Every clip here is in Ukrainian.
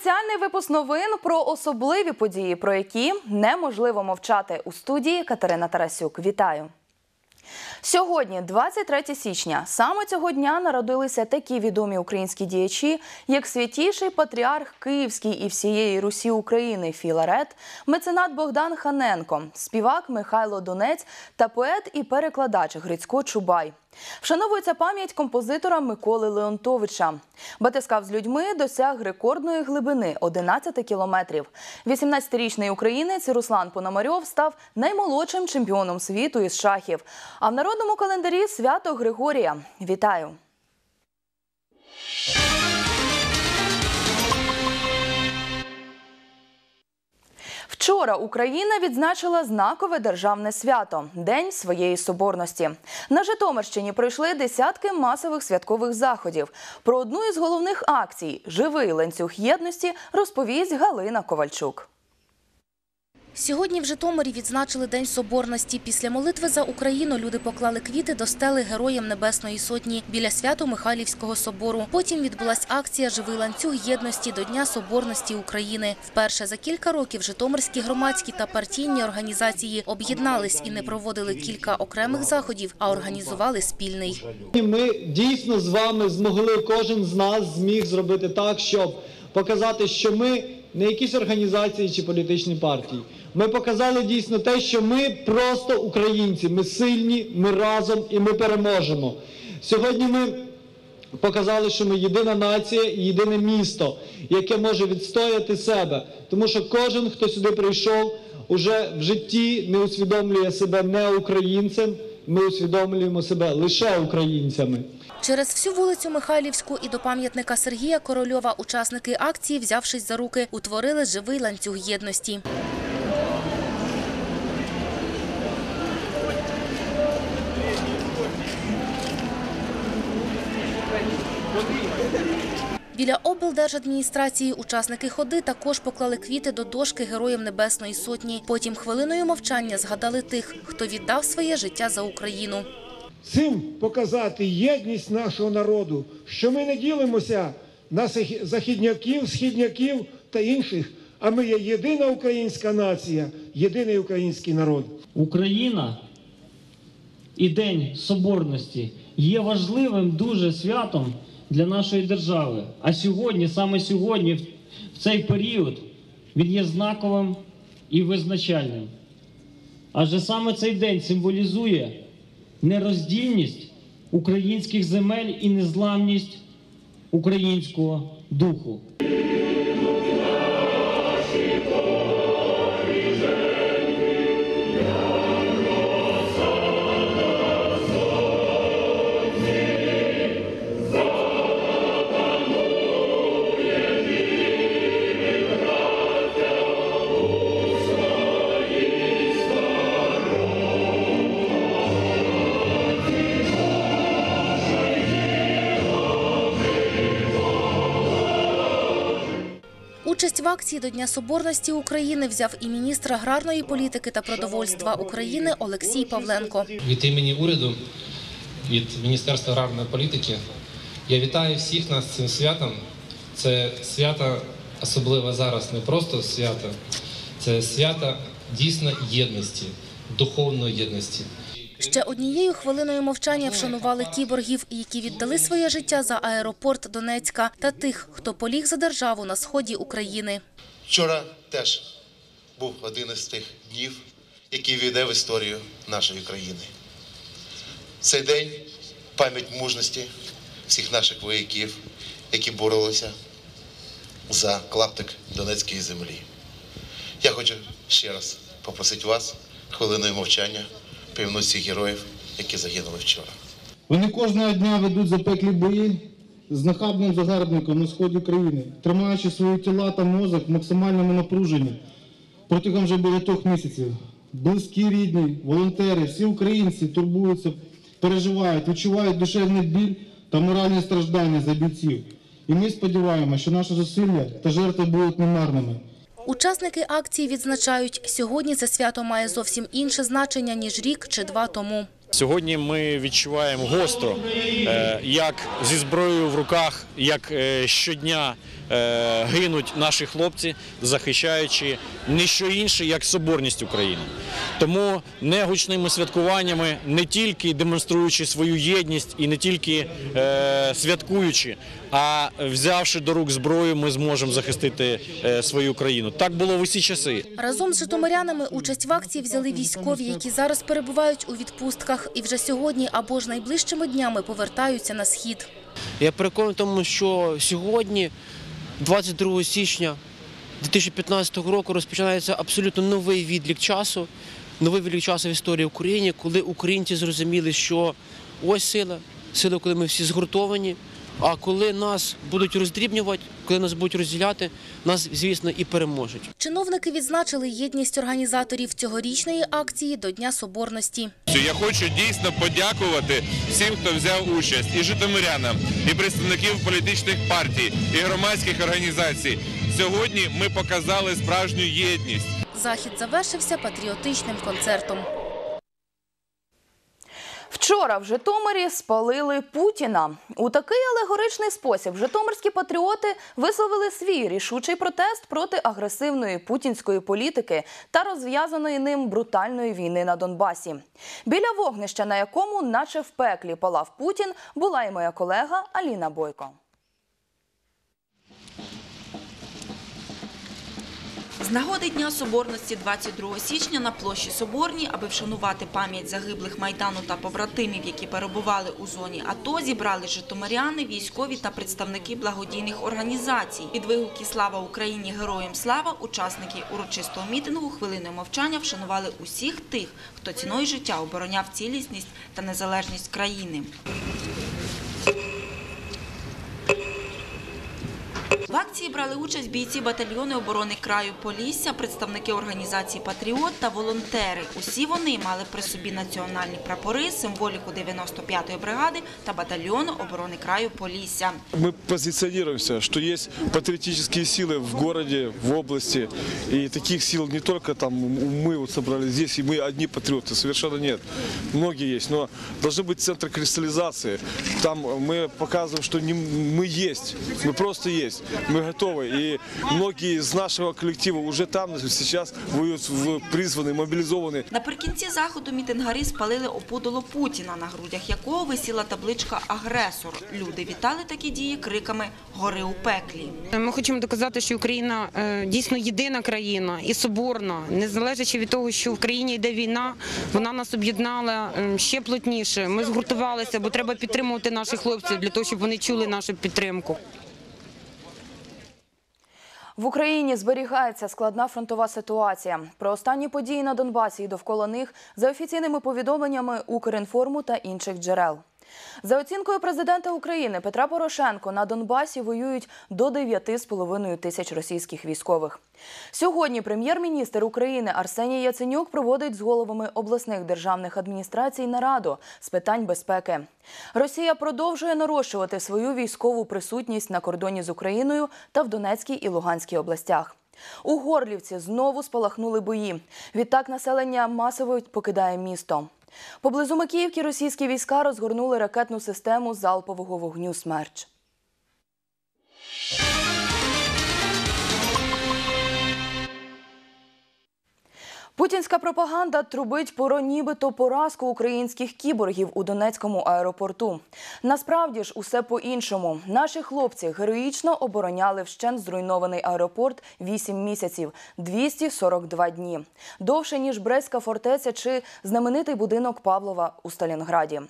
Спеціальний випуск новин про особливі події, про які неможливо мовчати у студії Катерина Тарасюк. Вітаю. Сьогодні, 23 січня, саме цього дня народилися такі відомі українські діячі, як святіший патріарх Київський і всієї Русі України Філарет, меценат Богдан Ханенко, співак Михайло Донець та поет і перекладач Грицько Чубай. Вшановується пам'ять композитора Миколи Леонтовича. Батискав з людьми досяг рекордної глибини 11 кілометрів. 18-річний українець Руслан Пономарьов став наймолодшим чемпіоном світу із шахів. А в народному календарі свято Григорія. Вітаю! Вчора Україна відзначила знакове державне свято День своєї соборності. На Житомирщині пройшли десятки масових святкових заходів. Про одну із головних акцій Живий ланцюг єдності розповість Галина Ковальчук. Сьогодні в Житомирі відзначили День Соборності. Після молитви за Україну люди поклали квіти до стели Героям Небесної Сотні біля Свято-Михайлівського собору. Потім відбулась акція Живий ланцюг єдності до Дня Соборності України. Вперше за кілька років житомирські громадські та партійні організації об'єднались і не проводили кілька окремих заходів, а організували спільний. Ми дійсно з вами змогли, кожен з нас зміг зробити так, щоб показати, що ми не якісь організації чи політичні партії. Ми показали дійсно те, що ми просто українці, ми сильні, ми разом і ми переможемо. Сьогодні ми показали, що ми єдина нація і єдине місто, яке може відстояти себе. Тому що кожен, хто сюди прийшов, уже в житті не усвідомлює себе не українцем, ми усвідомлюємо себе лише українцями. Через всю вулицю Михайлівську і до пам'ятника Сергія Корольова учасники акції, взявшись за руки, утворили живий ланцюг єдності. Біля облдержадміністрації учасники ходи також поклали квіти до дошки Героям Небесної Сотні. Потім хвилиною мовчання згадали тих, хто віддав своє життя за Україну. цим показати єдність нашого народу, що ми не ділимося на західняків, східняків та інших, а ми є єдина українська нація, єдиний український народ. Україна і День Соборності є важливим дуже святом для нашої держави. А сьогодні, саме сьогодні, в- цей період, він є знаковим і визначальним. Адже саме цей день символізує нероздільність українських земель і незламність українського духу. Акції до Дня Соборності України взяв і міністр аграрної політики та продовольства України Олексій Павленко. Від імені уряду, від Міністерства аграрної політики я вітаю всіх нас цим святом. Це свято особливо зараз, не просто свято, це свято дійсно єдності, духовної єдності. Ще однією хвилиною мовчання вшанували кіборгів, які віддали своє життя за аеропорт Донецька та тих, хто поліг за державу на сході України. Вчора теж був один із тих днів, який війде в історію нашої країни. Цей день пам'ять мужності всіх наших вояків, які боролися за клаптик Донецької землі. Я хочу ще раз попросити вас хвилиною мовчання всіх героїв, які загинули вчора. Вони кожного дня ведуть запеклі бої з нахабним загарбником на сході країни, тримаючи свої тіла та мозок в максимальному напруженні протягом вже багатьох місяців. Близькі рідні, волонтери, всі українці турбуються, переживають, відчувають душевний біль та моральні страждання за бійців. І ми сподіваємося, що наші зусилля та жертви будуть немарними. Учасники акції відзначають, сьогодні це свято має зовсім інше значення, ніж рік чи два тому. Сьогодні ми відчуваємо гостро, е, як зі зброєю в руках, як е, щодня гинуть наші хлопці, захищаючи не що інше, як соборність України. Тому не гучними святкуваннями, не тільки демонструючи свою єдність і не тільки е, святкуючи, а взявши до рук зброю, ми зможемо захистити е, свою країну. Так було в усі часи. Разом з житомирянами участь в акції взяли військові, які зараз перебувають у відпустках і вже сьогодні або ж найближчими днями повертаються на схід. Я переконаний тому, що сьогодні, 22 січня 2015 року, розпочинається абсолютно новий відлік часу, новий відлік часу в історії України, коли українці зрозуміли, що ось сила, сила, коли ми всі згуртовані. А коли нас будуть роздрібнювати, коли нас будуть розділяти, нас, звісно, і переможуть. Чиновники відзначили єдність організаторів цьогорічної акції до Дня Соборності. Я хочу дійсно подякувати всім, хто взяв участь, і житомирянам, і представників політичних партій, і громадських організацій. Сьогодні ми показали справжню єдність. Захід завершився патріотичним концертом. Вчора в Житомирі спалили Путіна. У такий алегоричний спосіб житомирські патріоти висловили свій рішучий протест проти агресивної путінської політики та розв'язаної ним брутальної війни на Донбасі. Біля вогнища, на якому, наче в пеклі, палав Путін, була і моя колега Аліна Бойко. Нагоди Дня Соборності 22 січня на площі Соборній, аби вшанувати пам'ять загиблих Майдану та побратимів, які перебували у зоні АТО, зібрали житомиряни, військові та представники благодійних організацій. Під вигуки «Слава Україні! Героям слава!» учасники урочистого мітингу хвилиною мовчання вшанували усіх тих, хто ціною життя обороняв цілісність та незалежність країни. В акції брали участь бійці батальйону оборони краю Полісся, представники організації Патріот та волонтери. Усі вони мали при собі національні прапори, символіку 95-ї бригади та батальйону оборони краю Полісся. Мы позиционируемся, что есть патриотические силы в городе, в области. И таких сил не только там мы вот собрались здесь, и мы одни патриоты, совершенно нет. Многие есть, но должны быть центры кристаллизации. Там мы показываем, что не мы есть, мы просто есть, мы готовы. И многие из нашего коллектива уже там сейчас воюют, в- призваны, мобилизованы. Наприкінці заходу мітингари спалили опудоло Путіна, на грудях якого висіла табличка «Агресор». Люди вітали такі дії криками «Гори у пеклі». Ми хочемо доказати, що Україна е, дійсно єдина країна і соборна, незалежно від того, що в країні йде війна, вона нас об'єднала е, ще плотніше. Ми згуртувалися, бо треба підтримувати наших хлопців для того, щоб вони чули нашу підтримку. В Україні зберігається складна фронтова ситуація. Про останні події на Донбасі і довкола них за офіційними повідомленнями Укрінформу та інших джерел. За оцінкою президента України Петра Порошенко на Донбасі воюють до 9,5 тисяч російських військових. Сьогодні прем'єр-міністр України Арсеній Яценюк проводить з головами обласних державних адміністрацій нараду з питань безпеки. Росія продовжує нарощувати свою військову присутність на кордоні з Україною та в Донецькій і Луганській областях. У Горлівці знову спалахнули бої. Відтак населення масово покидає місто. Поблизу Макіївки російські війська розгорнули ракетну систему залпового вогню «Смерч». Путінська пропаганда трубить про нібито поразку українських кіборгів у Донецькому аеропорту. Насправді ж усе по-іншому. Наші хлопці героїчно обороняли вщент зруйнований аеропорт 8 місяців, 242 дні. Довше, ніж Брестська фортеця чи знаменитий будинок Павлова у Сталінграді.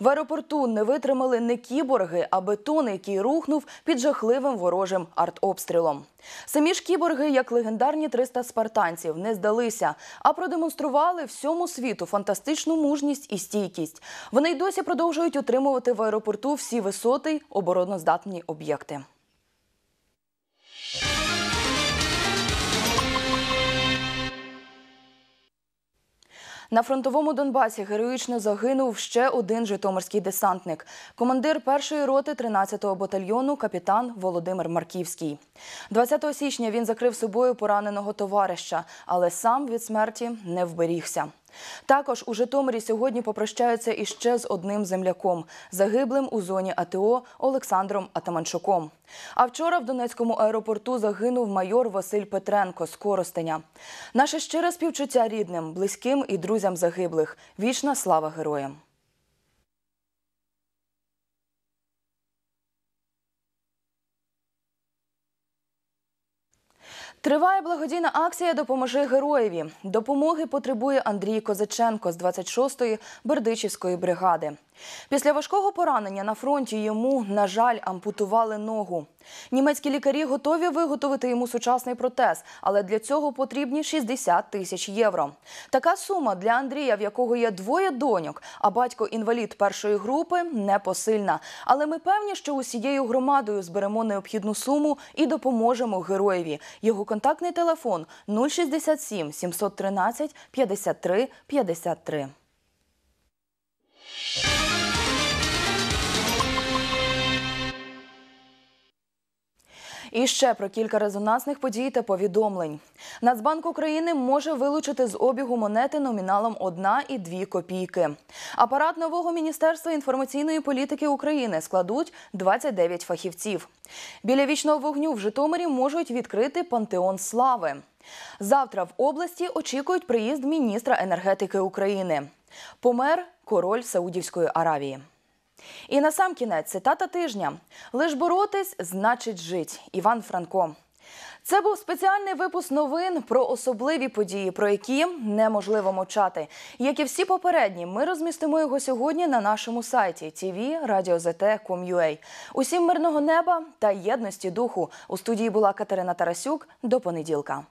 В аеропорту не витримали не кіборги, а бетон, який рухнув під жахливим ворожим артобстрілом. Самі ж кіборги, як легендарні 300 спартанців, не здалися, а продемонстрували всьому світу фантастичну мужність і стійкість. Вони й досі продовжують утримувати в аеропорту всі висоти й обороноздатні об'єкти. На фронтовому Донбасі героїчно загинув ще один житомирський десантник, командир першої роти 13-го батальйону, капітан Володимир Марківський. 20 січня він закрив собою пораненого товариша, але сам від смерті не вберігся. Також у Житомирі сьогодні попрощаються іще з одним земляком, загиблим у зоні АТО Олександром Атаманчуком. А вчора в Донецькому аеропорту загинув майор Василь Петренко з Коростеня. Наше щире співчуття рідним, близьким і друзям загиблих. Вічна слава героям! Триває благодійна акція Допоможи героєві. Допомоги потребує Андрій Козаченко з 26-ї Бердичівської бригади. Після важкого поранення на фронті йому, на жаль, ампутували ногу. Німецькі лікарі готові виготовити йому сучасний протез, але для цього потрібні 60 тисяч євро. Така сума для Андрія, в якого є двоє доньок, а батько інвалід першої групи, непосильна. Але ми певні, що усією громадою зберемо необхідну суму і допоможемо героєві. Його контактний телефон 067 713 53 53. І ще про кілька резонансних подій та повідомлень. Нацбанк України може вилучити з обігу монети номіналом 1 і 2 копійки. Апарат нового міністерства інформаційної політики України складуть 29 фахівців. Біля вічного вогню в Житомирі можуть відкрити пантеон слави. Завтра в області очікують приїзд міністра енергетики України. Помер король Саудівської Аравії. І на сам кінець цитата тижня: лиш боротись значить жить. Іван Франко. Це був спеціальний випуск новин про особливі події, про які неможливо мовчати. Як і всі попередні, ми розмістимо його сьогодні на нашому сайті tv.radio.zt.com.ua. Усім мирного неба та єдності духу. У студії була Катерина Тарасюк. До понеділка.